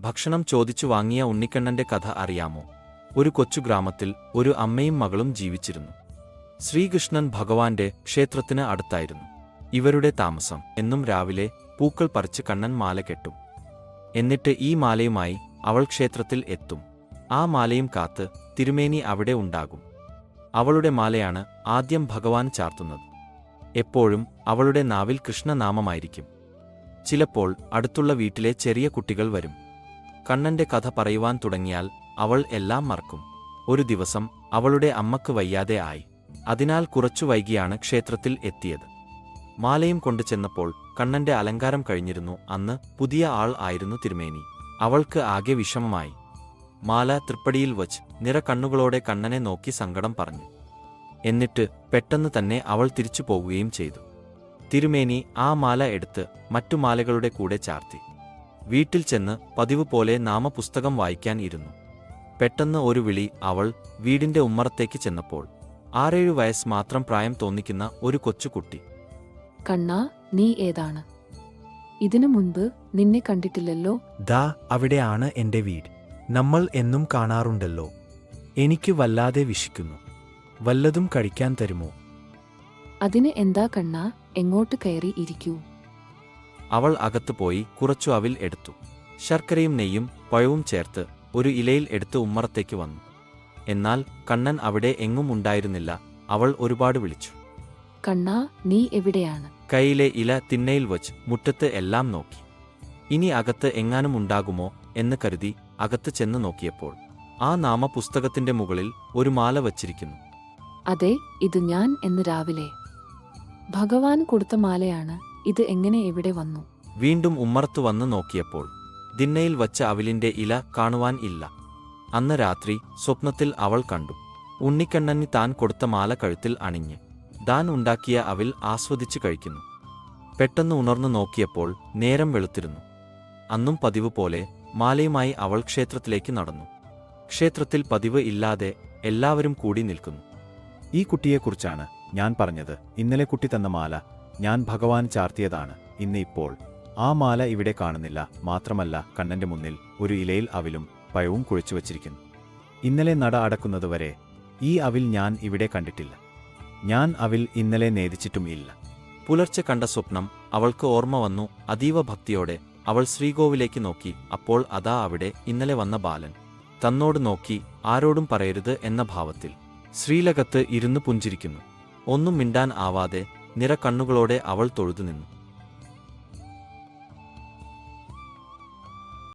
ഭക്ഷണം ചോദിച്ചു വാങ്ങിയ ഉണ്ണിക്കണ്ണന്റെ കഥ അറിയാമോ? ഒരു കൊച്ചു ഗ്രാമത്തിൽ ഒരു അമ്മയും മകളും ജീവിച്ചിരുന്നു. ശ്രീകൃഷ്ണൻ ഭഗവാന്റെ ക്ഷേത്രത്തിന് അടുത്തായിരുന്നു. ഇവരുടെ താമസം എന്നും രാവിലെ പൂക്കൾ പറിച്ച് കണ്ണൻ മാല കെട്ടും. എന്നിട്ട് ഈ മാലയുമായി അവൾ ക്ഷേത്രത്തിൽ എത്തും. ആ മാലയും കാത്ത് തിരുമേനി അവിടെ ഉണ്ടാകും. അവളുടെ മാലയാണ് ആദ്യം ഭഗവാൻ ചാർത്തുന്നത്. എപ്പോഴും അവളുടെ നാവിൽ കൃഷ്ണനാമമായിരിക്കും. ചിലപ്പോൾ അടുത്തുള്ള വീട്ടിലെ ചെറിയ കുട്ടികൾ വരും. കണ്ണന്റെ കഥ പറയുവാൻ തുടങ്ങിയാൽ അവൾ എല്ലാം മറക്കും. ഒരു ദിവസം അവളുടെ അമ്മയ്ക്ക് വയ്യാതെ ആയി. അതിനാൽ കുറച്ചു വൈകിയാണ് ക്ഷേത്രത്തിൽ എത്തിയത്. മാലയും കൊണ്ടു ചെന്നപ്പോൾ കണ്ണന്റെ അലങ്കാരം കഴിഞ്ഞിരുന്നു. അന്ന് പുതിയ ആൾ ആയിരുന്നു തിരുമേനി. അവൾക്ക് ആകെ വിഷമമായി. മാല തൃപ്പടിയിൽ വച്ച് നിറകണ്ണുകളോടെ കണ്ണനെ നോക്കി സങ്കടം പറഞ്ഞു. എന്നിട്ട് പെട്ടെന്ന് തന്നെ അവൾ തിരിച്ചു പോവുകയും ചെയ്തു. തിരുമേനി ആ മാല എടുത്ത് മറ്റു മാലകളുടെ കൂടെ ചാർത്തി. വീട്ടിൽ ചെന്ന് പതിവ് പോലെ നാമപുസ്തകം വായിക്കാൻ ഇരുന്നു. പെട്ടെന്ന് ഒരു വിളി അവൾ വീടിന്റെ ഉമ്മറത്തേക്ക് ചെന്നപ്പോൾ ആറേഴു വയസ്സ് മാത്രം പ്രായം തോന്നിക്കുന്ന ഒരു കൊച്ചുകുട്ടി. കണ്ണാ നീ ഏതാണ്? ഇതിനു മുൻപ് നിന്നെ കണ്ടിട്ടില്ലല്ലോ? ദാ അവിടെയാണ് എന്റെ വീട്. നമ്മൾ എന്നും കാണാറുണ്ടല്ലോ. എനിക്ക് വല്ലാതെ വിശിക്കുന്നു. വല്ലതും കഴിക്കാൻ തരുമോ? അതിന് എന്താ കണ്ണാ? എങ്ങോട്ട് കയറി ഇരിക്കൂ? അവൾ അകത്തു പോയി കുറച്ചു അവിൽ എടുത്തു. ശർക്കരയും നെയ്യും പഴവും ചേർത്ത് ഒരു ഇലയിൽ എടുത്ത് ഉമ്മറത്തേക്ക് വന്നു. എന്നാൽ കണ്ണൻ അവിടെ എങ്ങും ഉണ്ടായിരുന്നില്ല. അവൾ ഒരുപാട് വിളിച്ചു. കണ്ണാ നീ എവിടെയാണ്? കൈയിലെ ഇല തിന്നയിൽ വച്ച് മുറ്റത്ത് എല്ലാം നോക്കി. ഇനി അകത്ത് എങ്ങാനും ഉണ്ടാകുമോ? എന്ന് കരുതി അകത്ത് ചെന്ന് നോക്കിയപ്പോൾ ആ നാമപുസ്തകത്തിന്റെ മുകളിൽ ഒരു മാല വച്ചിരിക്കുന്നു. അതെ ഇത് ഞാൻ എന്ന് രാവിലെ. ഭഗവാൻ കൊടുത്ത മാലയാണ്. ഇത് എങ്ങനെ എവിടെ വന്നു? വീണ്ടും ഉമ്മർത്തു വന്ന് നോക്കിയപ്പോൾ ദിന്നയിൽ വച്ച അവിലിന്റെ ഇല കാണുവാൻ ഇല്ല. അന്ന് രാത്രി സ്വപ്നത്തിൽ അവൾ കണ്ടു. ഉണ്ണിക്കണ്ണന് താൻ കൊടുത്ത മാല കഴുത്തിൽ അണിഞ്ഞ് താൻ ഉണ്ടാക്കിയ അവിൽ ആസ്വദിച്ചു കഴിക്കുന്നു. പെട്ടെന്ന് ഉണർന്നു നോക്കിയപ്പോൾ നേരം വെളുത്തിരുന്നു. അന്നും പതിവ് പോലെ മാലയുമായി അവൾ ക്ഷേത്രത്തിലേക്ക് നടന്നു. ക്ഷേത്രത്തിൽ പതിവ് ഇല്ലാതെ എല്ലാവരും കൂടി നിൽക്കുന്നു. ഈ കുട്ടിയെക്കുറിച്ചാണ് ഞാൻ പറഞ്ഞത്. ഇന്നലെ കുട്ടി തന്ന മാല ഞാൻ ഭഗവാൻ ചാർത്തിയതാണ്. ഇന്ന് ഇപ്പോൾ. ആ മാല ഇവിടെ കാണുന്നില്ല. മാത്രമല്ല കണ്ണന്റെ മുന്നിൽ ഒരു ഇലയിൽ അവിലും പഴവും കുഴിച്ചു വച്ചിരിക്കുന്നു. ഇന്നലെ നട അടക്കുന്നതുവരെ ഈ അവിൽ ഞാൻ ഇവിടെ കണ്ടിട്ടില്ല. ഞാൻ അവിൽ ഇന്നലെ നേദിച്ചിട്ടും ഇല്ല. പുലർച്ചെ കണ്ട സ്വപ്നം അവൾക്ക് ഓർമ്മ വന്നു. അതീവ ഭക്തിയോടെ അവൾ ശ്രീകോവിലേക്ക് നോക്കി. അപ്പോൾ അതാ അവിടെ ഇന്നലെ വന്ന ബാലൻ. തന്നോട് നോക്കി ആരോടും പറയരുത് എന്ന ഭാവത്തിൽ. ശ്രീലകത്ത് ഇരുന്ന് പുഞ്ചിരിക്കുന്നു. ഒന്നും മിണ്ടാൻ ആവാതെ നിറകണ്ണുകളോടെ അവൾ തൊഴുതു നിന്നു